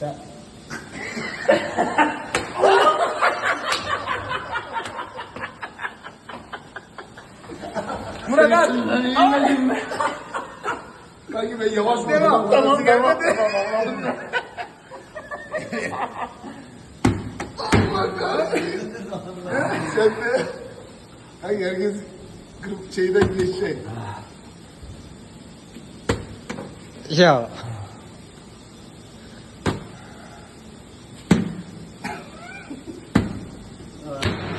Sen... Murat at. Kanki ben yavaş mı? Tamam, tamam, tamam. Sen de... Kanki herkes şeyden geçecek. Ya.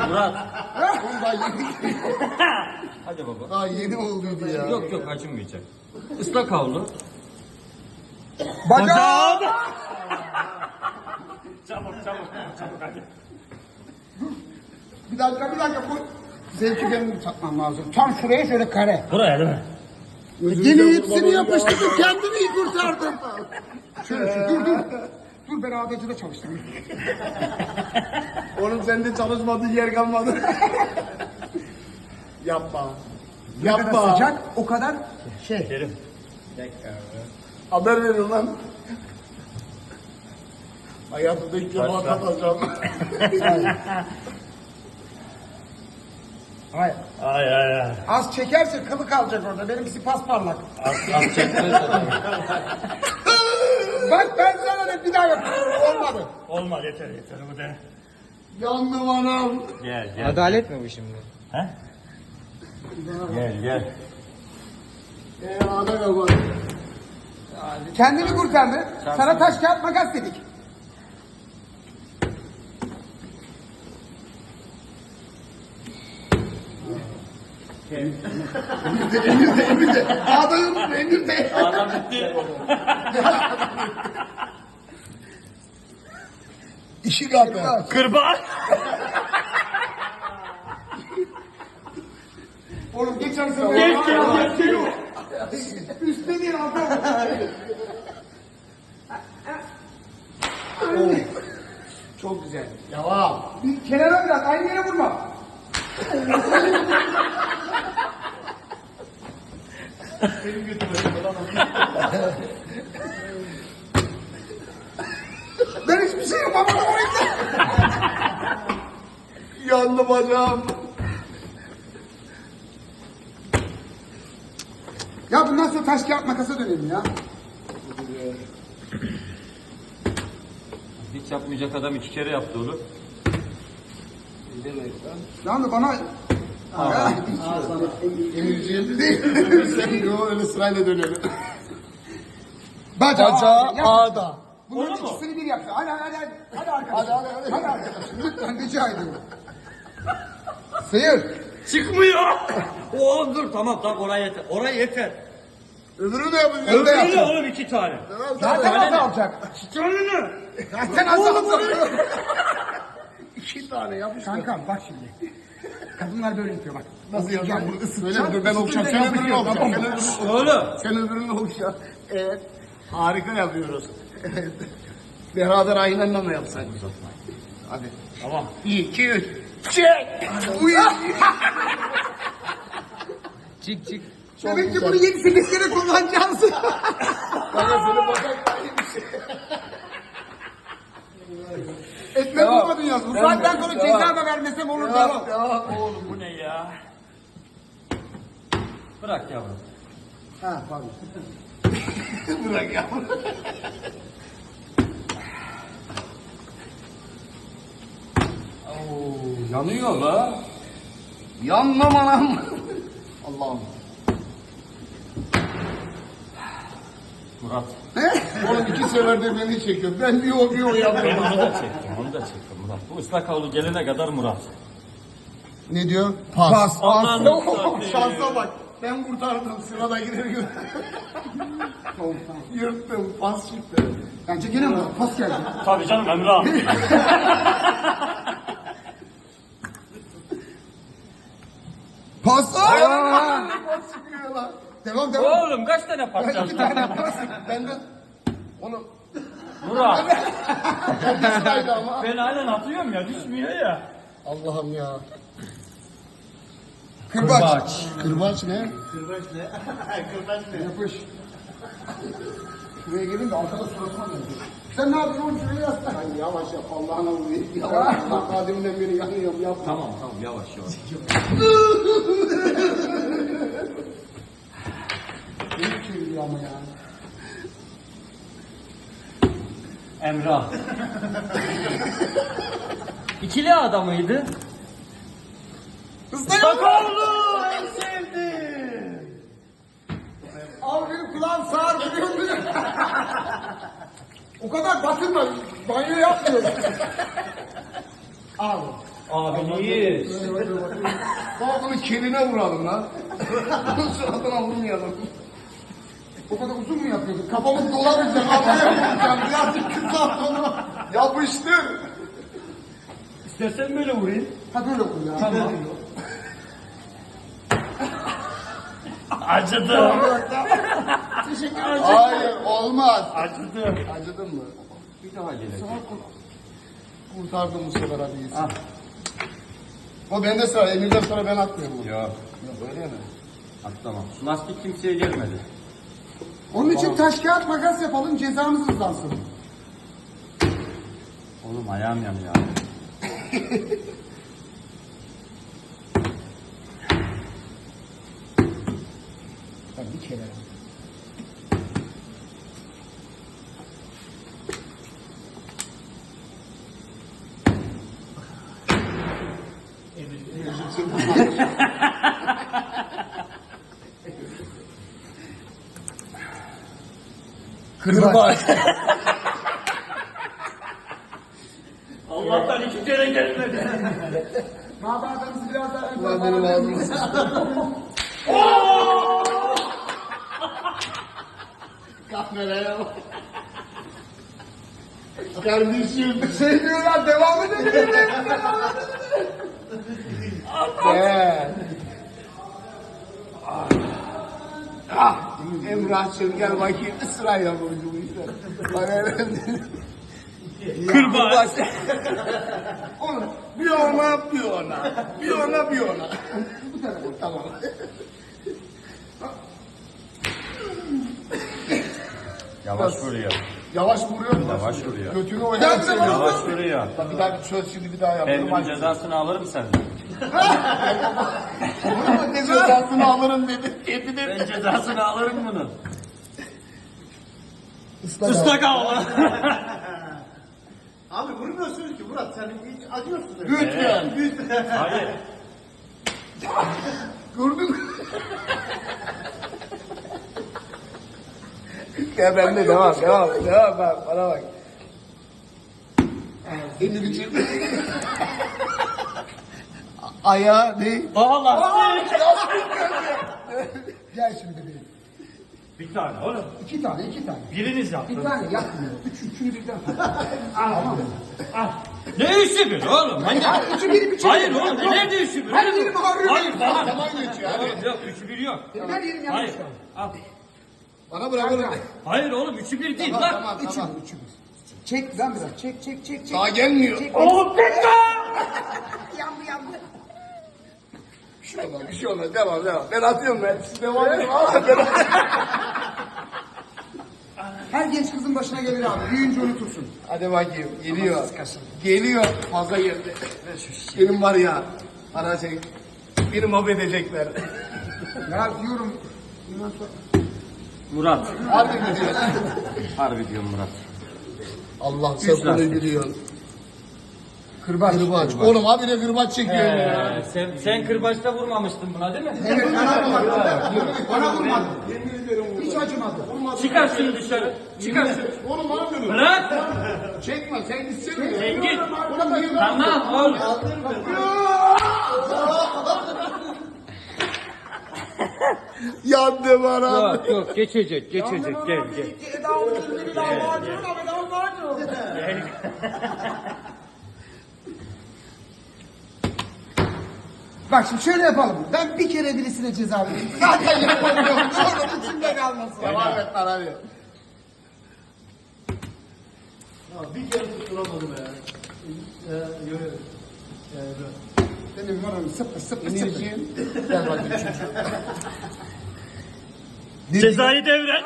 Murat. Oğlum daha yeni, Hadi baba. daha yeni olduydu ya. Yok yok acımayacak. Islak havlu. Bacağı. Çabuk çabuk çabuk hadi. Bir dakika bir dakika bu zevki benim satmam lazım. Tam şuraya şöyle kare. Buraya değil mi? Yine hepsini yapıştırdım kendimi kurtardım. Şöyle şu dur dur. Dur ben ağdacıda çalıştım. Oğlum sende çalışmadığın yer kalmadı. Yapma. Yapma. Sıcak o kadar şey. Kerim. Haber verin lan. Hayatımda ilk defa katılacağım. Hayır. Ay ay ay. Az çekerse kılı kalacak orada. Benimkisi pasparlak. Az, az çekmezse Bak ben sana da bir daha yapayım. Olmadı. Olmaz yeter yeter bu da. Yandım anam. Gel gel. Adalet mi bu şimdi? He? Gel gel. Eee ana kapat. Kendini kurtardı. Sana taş kağıt makas dedik. Emirde, emirde, emirde. Ağda yok, emirde. Adam bitti. İşi kaldı. Kırbaç. Oğlum geçen sefer... Gel gel gel. Üstte değil altta. Çok güzel. Devam. Bir kenara biraz aynı yere vurma. ben hiçbir şey yapamadım orada. Yandı bacağım. Ya bundan sonra taş kağıt makasa dönelim ya. Hiç yapmayacak adam iki kere yaptı oğlum. Lan da bana... Aa, Emirciğim değil. Sen yo öyle sırayla dönelim. Bacağı yap. ağda. Bunların Olur mu? ikisini bir yapsın. Hadi hadi hadi. Hadi arkadaşım. Hadi hadi hadi. Hadi arkadaşım. Lütfen rica ediyorum. Sıyır. Çıkmıyor. Oğlum dur tamam tamam oraya yeter. Oraya yeter. Öbürünü de yapın. Öbürü Öbürünü de yapın. oğlum iki tane. Zaten Öyle az mi? alacak. Canını. Zaten az alacak. İki tane yapmış. Kankam bak şimdi. Kadınlar böyle yapıyor bak. Nasıl yapacağım bunu ısıtacağım. Öyle ben okşam. Sen öbürünü. Sen öbürünü Oğlum. Sen öbürünü okşa. Evet. Harika yapıyoruz. Evet. Beraber aynı anda mı yapsak? Hadi. Tamam. Bir, iki, üç. Çek! Uy! Çık çık. Demek ki bunu 7-8 kere kullanacağız. Bana söyle bakalım. Ekmek olmadın yaz. Bu saatten sonra ceza da vermesem olur. Devam. Devam oğlum. Bu ne ya? Bırak yavrum. Ha pardon. Bırak ya. Oo, yanıyor la. Yanmam anam. Allah'ım. Murat. Ne? Oğlum iki seferdir beni çekiyor. Ben bir o bir o Ben yapıyorum. onu da çektim, onu da çektim Murat. Bu ıslak havlu gelene kadar Murat. Ne diyor? Pas. Pas. Aman Allah'ım. Şansa bak. Ben kurtardım. Sırada gider gider. Yırttım. Pas çıktı. Bence gene mi? Pas geldi. Tabii canım Emre abi. Pas. Aa! Pas çıkıyor lan. Devam devam. Oğlum kaç tane parça İki tane pas. Ben de onu Murat. sıraydı ama. Ben halen atıyorum ya düşmüyor ya. Allah'ım ya. Kırbaç. Kırbaç. Kırbaç ne? Kırbaç ne? Kırbaç ne? Yapış. Şuraya gelin de arkada suratıma dönüyor. Sen ne yapıyorsun oğlum şuraya yaslan. Lan yavaş yap Allah'ına vurayım. Yavaş. Bak kadiminden beri yanıyorum yapma. Tamam tamam yavaş yavaş. Ne çeviriyor ama ya. Emrah. İkili adamıydı. Istakoğlu en sevdiğim. Abi benim kulağım sağır biliyor musun? o kadar batırma. Banyo yapmıyorum. Abi. Abiniz. Bak bunu keline vuralım lan. Bunun suratına vurmayalım. O kadar uzun mu yapıyordun? Kafamız dolamayacak. Havaya vuracağım. Birazcık kısa onu. Yapıştır. İstersen böyle vurayım. Ha böyle vur ya. Tamam. Acıdı. Teşekkür ederim. Hayır olmaz. Acıdı. Acıdın mı? Bir daha gelecek. Kurtardım bu sefer hadi gitsin. O bende sıra. Emir'den sonra ben atmıyorum. bunu. Yok. Öyle mi? Atlamam. Lastik kimseye gelmedi. Onun için taş kağıt makas yapalım cezamız hızlansın. Oğlum ayağım yanıyor. Ben bir kere. Kırbaç. Allah'tan iki kere gelmedi. Mağazalarımızı biraz daha ön Ulan benim ağzım Kameraya bak. Kardeşim şey diyorlar devam edelim. Gel. Ah, Emrah'cığım gel bakayım sırayla bu işler. Bak öyle- Kırbaç. Onu bir ona bir ona. Bir ona bir ona. Bu tarafa tamam. Yavaş vuruyor. Yavaş vuruyor mu? Yavaş vuruyor. Götünü oynat. Yavaş vuruyor. Bak bir daha bir çöz şimdi bir daha yapalım. Emrin Hadi. cezasını alırım senden. Cezasını alırım dedi. Ben de. cezasını alırım bunun. Islak. Islak hava. Abi vurmuyorsunuz ki Murat sen hiç acıyorsun. Lütfen. Hayır. Gördün mü? ya bende devam, devam, devam bak, bana bak. Elini bitirdi. Ayağı ne? Aa lastik. Gel şimdi bir. Bir tane oğlum. İki tane, iki tane. Biriniz Bir yaptın. tane yapmıyor. Üç, üçünü birden. Tamam. Ne işi bir oğlum? Manyak. Ya üçü biri bir. Hayır oğlum ne nerede üçü bir? Her yerim ağrıyor. Hayır bana. Zaman geçiyor. Oğlum yok üçü bir yok. Her yerim yanlış Hayır. Al. Bana bırak onu. Hayır oğlum üçü bir değil Tamam, lan. tamam, Üçü tamam. Üçü bir. Çek lan biraz. Çek, çek, çek, çek. Daha gelmiyor. Çek. Oğlum bekle. Yandı, yandı. Bir şey olmaz, bir şey olmaz. Devam, devam. Ben atıyorum ben. Siz devam edin. Vallahi ben Her genç kızın başına gelir abi. Büyüyünce unutursun. Hadi bakayım. Geliyor. Geliyor. Fazla geldi. Benim var ya. Bana şey. Beni mahvedecekler. ya diyorum. Bundan sonra. Murat. Harbi mi diyor? Harbi diyorum Murat. Allah sen bunu biliyorsun. Kırbaç. Kırbaç. Oğlum abi de kırbaç çekiyor ya. Sen, sen kırbaçta vurmamıştın buna değil mi? Evet bana vurmadı. Bana vurmadı. Hiç acımadı. Çıkar şunu dışarı. Çıkar şunu. Oğlum bana dönüyor. Bırak. Çekme sen gitsene. Sen git. Ona da yürü. Tamam oğlum. Yandı bana. Yok yok geçecek geçecek gel gel. Bak şimdi şöyle yapalım. Ben bir kere birisine ceza vereyim. Zaten yapamıyorum. Sonra içimde kalmasın. Devam et lan hadi. Bir kere tutturamadım ya. Benim moralim sıfır sıfır sıfır. Gel bakayım çocuğum. Cezayı devret.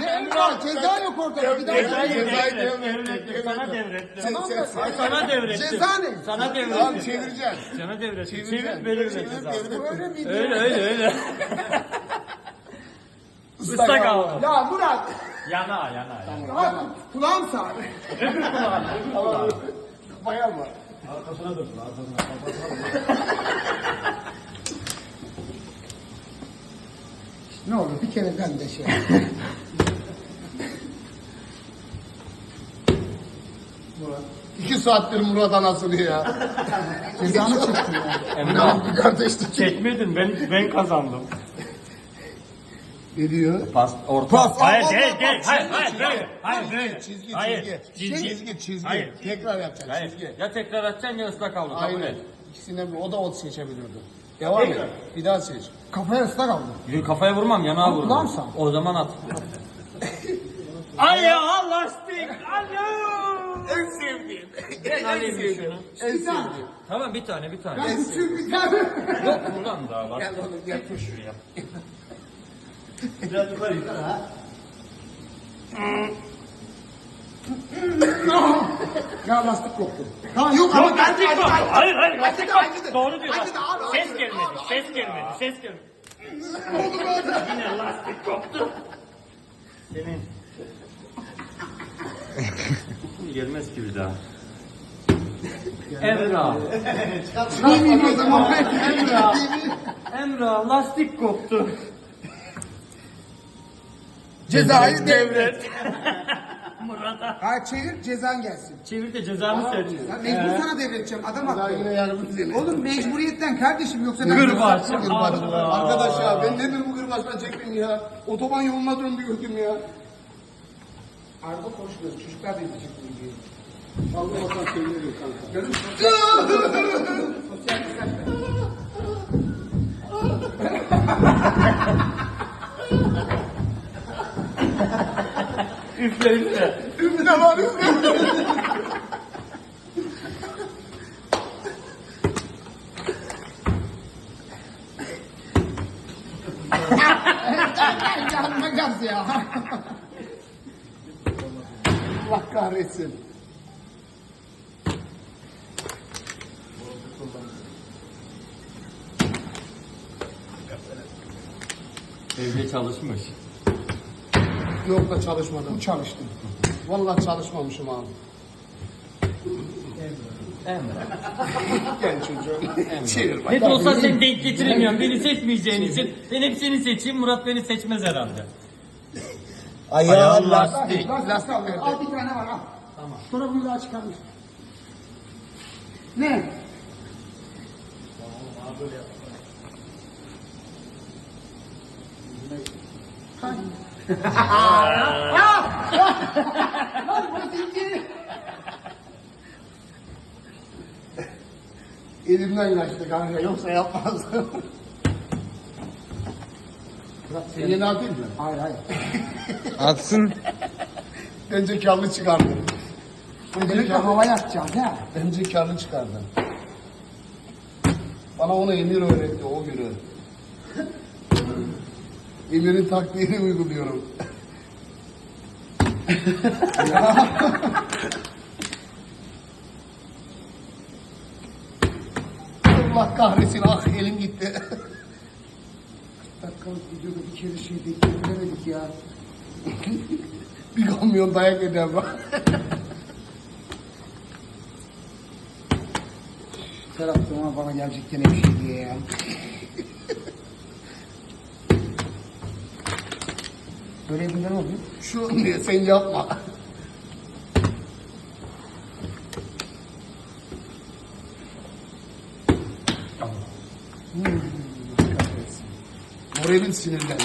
Ne Emrah? Ceza yok ortada. Bir Cezayı söyle. devrettim, sana devrettim. Tamam da- Sana devrettim. Ceza ne? Sana Tamam devrettim. çevireceksin. Sana devrettim. Çevir Çevirip ceza. Öyle miydi? Öyle öyle öyle. Islak hava. Ya Murat. Yana yana. yana. Rahat kulağım sağır. Bayağı mı? Arkasına dön. Arkasına. Ne olur bir kere ben de şey. Murat. İki saattir Murat anasını ya. Cezanı çektim ya. Emrah. Bir kardeşlik. Çekmedin ben ben kazandım. Ne diyor? Pas orta. Pas, Hayır al, al, değil değil. Hayır çizgi, hayır çizgi. böyle. Hayır böyle. Çizgi, Hayır. çizgi. Çizgi, çizgi. Hayır. Tekrar yapacaksın, Hayır. çizgi. Ya tekrar atacaksın ya ıslak havlu. Kabul Aynen. et. İkisinden bir, o da o seçebilirdi. Devam et. Bir daha seç. Kafaya ıslak aldı. Yürü, Kafaya vurmam yanağa vururum. Kulağım sağ. O zaman at. Ay ya lastik. Alo. En sevdiğim. Ben alayım bir şunu. En sevdiğim. Tamam bir tane bir tane. Ben bütün bir tane. Yok mu lan daha var? Gel oğlum gel. Getir şuraya. Biraz yukarı yukarı ha. Ya lastik koptu. Ha yok ama lastik hadi. Hayır hayır lastik hadi. Doğru diyor. Hadi. Ses gelmedi. Ses gelmedi. Ses gelmedi. Yine lastik koptu. Senin. Gelmez ki bir daha. Emrah. Çıkarmayayım o zaman. Emrah. Emrah lastik koptu. Cezayı devret. Murat'a. Ha çevir cezan gelsin. Çevir de cezamı seç. Ya mecbur sana devredeceğim adam haklı. yine yardım seni. Oğlum mecburiyetten kardeşim yoksa ben... Gırbaç. Gırbaç. Allah. Arkadaş ya ben nedir bu gırbaçtan çektim ya. Otoban yoluna döndü gördüm ya. Araba konuşmuyor. Çocuklar bunu diye. Allah olsan sevinirim kanka. Görürsün. Sosyal dikkat ver. Üfle üfle. Ümrüne var ümrüne. Yanma gaz ya. Allah kahretsin. Evde çalışmış. Yok da çalışmadım. Çalıştım. Vallahi çalışmamışım abi. Emrah. Gel çocuğum. Çevir bak. Ne de olsa sen denk getiremiyorsun. Beni seçmeyeceğin için. Ben hep seni seçeyim. Murat beni seçmez herhalde. Ayağın lastik. Lastik al. Al bir tane var al. Tamam. Sonra bunu daha çıkarmış. Ne? Lan bu zinci. Elimden kaçtı kanka yoksa yapmazdım. Sen yeni atayım mı? Hayır hayır. Atsın. Bence karlı çıkardı. Demek ki havaya atacağız ha. Bence karlı çıkardı. Bana onu Emir öğretti o günü. Emir'in taktiğini uyguluyorum. Allah kahretsin ah elim gitti. Dakikalık videoda bir kere şey bekleyemedik ya. bir kamyon dayak eder bak. Serap Doğan bana gelecek gene bir şey diye ya. Böyle yapınca ne oluyor? Şu diye sen yapma. Hmm. Moralim sinirlendi.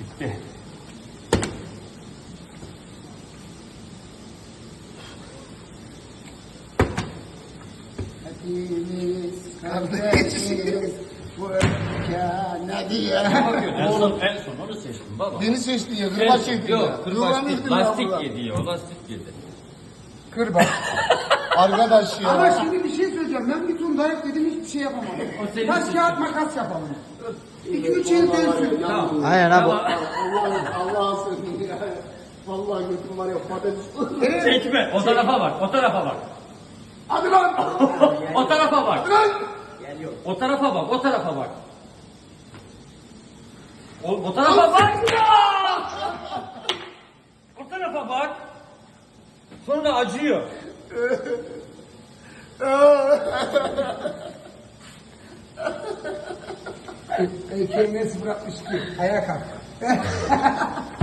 Bitti. Hepimiz Kardeşiz. Bu ne diye. En son, en son onu seçtim baba. Beni seçti ya, kırbaç yedi Yok kırbaç değil. ya Lastik yedi ya. O lastik yedi. Kırbaç. Arkadaş ya. Ama şimdi söyleyeceğim. Ben bir tur dayak dedim hiçbir şey yapamadım. Taş kağıt makas yapalım. İki üç el dönsün. Tamam. Aynen abi. Allah Allah sözüm ya. Vallahi götüm var ya patates. Çekme. O tarafa bak. O tarafa bak. Hadi lan. o tarafa bak. Hadi lan. O tarafa bak. O tarafa bak. O, o tarafa bak. O tarafa bak. Sonra acıyor. Ekmeği nasıl bırakmış ki? Ayağa kalk.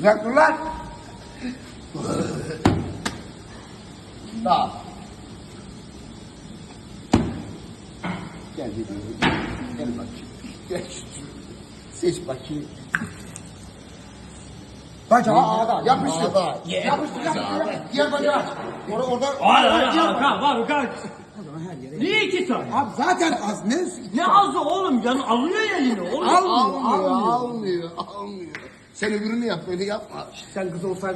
Uzak dur lan. Tamam. Gel bebeğim. Gel bakayım. Gel Seç bakayım. Bak aa da. Yapıştır. Yapıştır. Yapıştır. Diğer bacağı. Orada orada. Hadi hadi. Kalk var kalk. Niye iki tane? Abi zaten az ne? Ne azı oğlum? Yan alıyor elini oğlum. Almıyor, almıyor, almıyor. Sen öbürünü yap, böyle yapma. Sen kız olsaydın